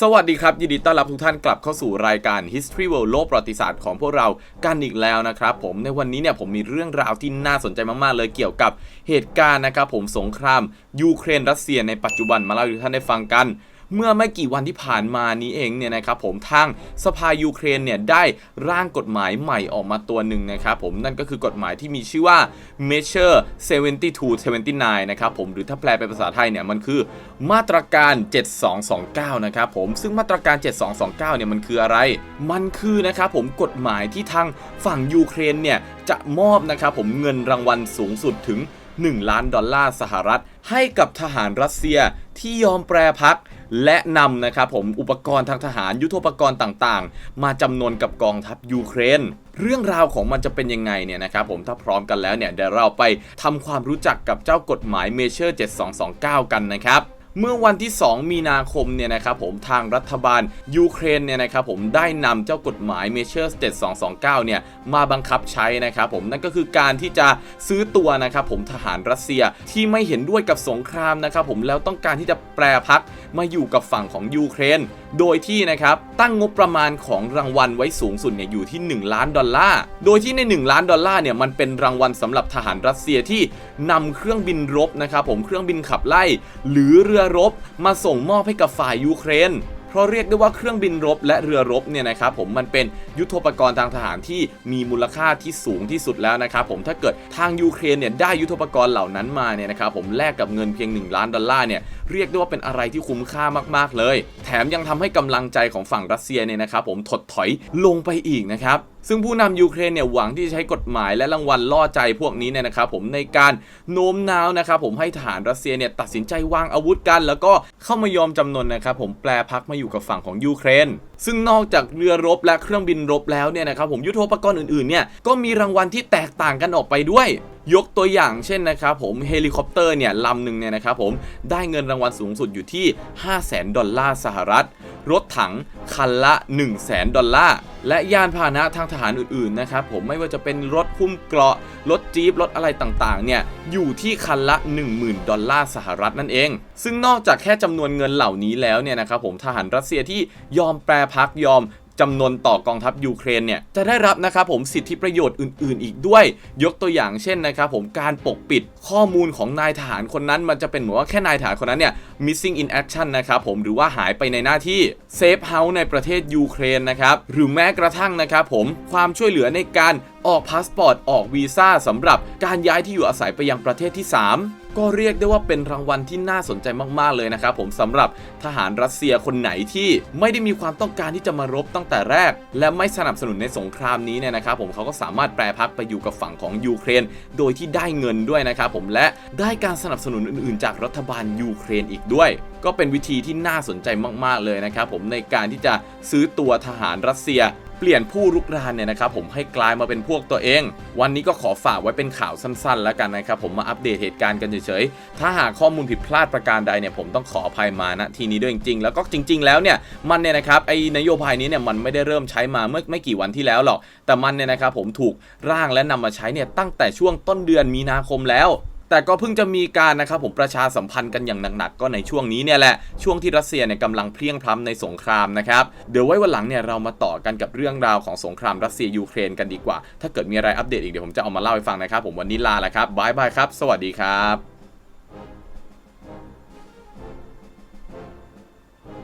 สวัสดีครับ ยินดีต้อนรับทุกท่านกลับเข้าสู่รายการ History World โลกประวัติศาสตร์ของพวกเรากันอีกแล้วนะครับผมในวันนี้เนี่ยผมมีเรื่องราวที่น่าสนใจมาก ๆ เลยเกี่ยวกับเหตุการณ์นะครับผมสงคราม ยูเครนรัสเซียในปัจจุบันมาเล่าให้ทุกท่านได้ฟังกัน เมื่อไม่กี่วันที่ผ่านมานี้เองเนี่ยนะครับผมทางสภายูเครนเนี่ยได้ร่างกฎหมายใหม่ออกมาตัวหนึ่งนะครับผมนั่นก็คือกฎหมายที่มีชื่อว่า Measure 7279 นะครับผมหรือถ้าแปลเป็นภาษาไทยเนี่ยมันคือมาตรการ 7229 นะครับผมซึ่งมาตรการ 7229 เนี่ยมันคืออะไร มันคือนะครับผมกฎหมายที่ทางฝั่งยูเครนเนี่ยจะมอบนะครับผมเงินรางวัลสูงสุดถึง 1 ล้านดอลลาร์สหรัฐ ให้กับทหารรัสเซียที่ยอมแปรพัก และนำนะครับผมอุปกรณ์ทางทหารยุทโธปกรณ์ต่างๆ มาจำนวนกับกองทัพยูเครน เรื่องราวของมันจะเป็นยังไงเนี่ยนะครับผมถ้าพร้อมกันแล้วเนี่ยเดี๋ยวเราไปทำความรู้จักกับเจ้ากฎหมายเมเชอร์ 7229 กันนะครับ เมื่อวันที่ 2 มีนาคมเนี่ยนะครับผมทางรัฐบาลยูเครนเนี่ยนะครับผมได้นำเจ้ากฎหมาย Measure 7229 เนี่ยมาบังคับใช้นะครับผมนั่นก็คือการที่จะซื้อตัวนะครับผมทหารรัสเซียที่ไม่เห็นด้วยกับสงครามนะครับผมแล้วต้องการที่จะแปรพักมาอยู่กับฝั่งของยูเครน โดยที่นะครับตั้งงบประมาณของรางวัลไว้สูงสุดเนี่ยอยู่ที่ 1 ล้านดอลลาร์ โดยที่ใน 1 ล้านดอลลาร์เนี่ยมันเป็นรางวัลสำหรับทหารรัสเซียที่นำเครื่องบินรบนะครับผมเครื่องบินขับไล่ หรือเรือรบมาส่งมอบให้กับฝ่ายยูเครน เพราะเรียกได้ว่าเครื่องบินรบและเรือรบเนี่ยนะครับผมมันเป็นยุทโธปกรณ์ทางทหารที่มีมูลค่าที่สูงที่สุดแล้วนะครับผมถ้าเกิดทางยูเครนเนี่ยได้ยุทโธปกรณ์เหล่านั้นมาเนี่ยนะครับผมแลกกับเงินเพียง 1 ล้านดอลลาร์เนี่ยเรียกได้ว่าเป็นอะไรที่คุ้มค่ามากๆเลย แถมยังทำให้กำลังใจของฝั่งรัสเซียเนี่ยนะครับผมถดถอยลงไปอีกนะครับ ซึ่งผู้นำยูเครนเนี่ยหวังที่จะใช้กฎหมายและรางวัลล่อใจพวกนี้เนี่ยนะครับผมในการโน้มน้าวนะครับผมให้ทหารรัสเซียเนี่ยตัดสินใจวางอาวุธกัน แล้วก็เข้ามายอมจำนนนะครับผมแปลพักมาอยู่กับฝั่งของยูเครน ซึ่งนอกจากเรือรบและเครื่องบินรบแล้วเนี่ยนะครับผมยุทโธปกรณ์อื่นๆเนี่ยก็มีรางวัลที่แตกต่างกันออกไปด้วย ยกตัวอย่างเช่นนะครับผมเฮลิคอปเตอร์เนี่ยลำหนึ่งเนี่ยนะครับผมได้เงินรางวัลสูงสุดอยู่ที่ 5 0 0แสนดอลลาร์สหรัฐ รถถังคันละ 1 0 0 0 0แสนดอลลาร์ และยานพาหนะทางทหารอื่นๆนะครับผมไม่ว่าจะเป็นรถคุ้มเกราะ รถจี๊ปรถอะไรต่างๆเนี่ยอยู่ที่คันละ 10,000 ดอลลาร์สหรัฐนั่นเอง ซึ่งนอกจากแค่จำนวนเงินเหล่านี้แล้วเนี่ยนะครับผมทหารรัสเซียที่ยอมแปรพักยอม จำนวนต่อกองทัพยูเครนเนี่ยจะได้รับนะครับผมสิทธิประโยชน์อื่น ๆ อีกด้วย ยกตัวอย่างเช่นนะครับผมการปกปิดข้อมูลของนายทหารคนนั้น มันจะเป็นเหมือนว่าแค่นายทหารคนนั้นเนี่ย missing in action นะครับผมหรือว่าหายไปในหน้าที่เซฟเฮาส์ในประเทศยูเครนนะครับหรือแม้กระทั่งนะครับผมความช่วยเหลือในการออกพาสปอร์ตออกวีซ่าสำหรับการย้ายที่อยู่อาศัยไปยังประเทศที่ 3 ก็เรียกได้ว่าเป็นรางวัลที่น่าสนใจมากๆเลยนะครับผมสำหรับทหารรัสเซียคนไหนที่ไม่ได้มีความต้องการที่จะมารบตั้งแต่แรก และไม่สนับสนุนในสงครามนี้เนี่ยนะครับผมเขาก็สามารถแปรพักไปอยู่กับฝั่งของยูเครน โดยที่ได้เงินด้วยนะครับผมและได้การสนับสนุนอื่นๆ จากรัฐบาลยูเครนอีกด้วยก็เป็นวิธีที่น่าสนใจมากๆเลยนะครับผมในการที่จะซื้อตัวทหารรัสเซียเปลี่ยนผู้รุกรานเนี่ยนะครับผมให้กลายมาเป็นพวกตัวเอง วันนี้ก็ขอฝากไว้เป็นข่าวสั้นๆ แล้วกันนะครับผมมาอัปเดตเหตุการณ์กันเฉยๆ ถ้าหากข้อมูลผิดพลาดประการใดเนี่ยผมต้องขออภัยมาณทีนี้ด้วยจริงๆ แล้วก็จริง ๆ แล้วเนี่ยมันเนี่ยนะครับไอนโยบายนี้เนี่ยมันไม่ได้เริ่มใช้มาเมื่อไม่กี่วันที่แล้วหรอก แต่มันเนี่ยนะครับผมถูกร่างและนำมาใช้เนี่ยตั้งแต่ช่วงต้นเดือนมีนาคมแล้ว แต่ก็เพิ่งจะมีการนะครับผมประชาสัมพันธ์กันอย่างหนักๆ ก็ในช่วงนี้เนี่ยแหละ ช่วงที่รัสเซียเนี่ยกำลังเพลียงพล้ำในสงครามนะครับ เดี๋ยวไว้วันหลังเนี่ยเรามาต่อกันกับเรื่องราวของสงครามรัสเซียยูเครนกันดีกว่า ถ้าเกิดมีอะไรอัปเดตอีกเดี๋ยวผมจะเอามาเล่าให้ฟังนะครับ ผมวันนี้ลาแล้วครับบายบายครับ สวัสดีครับ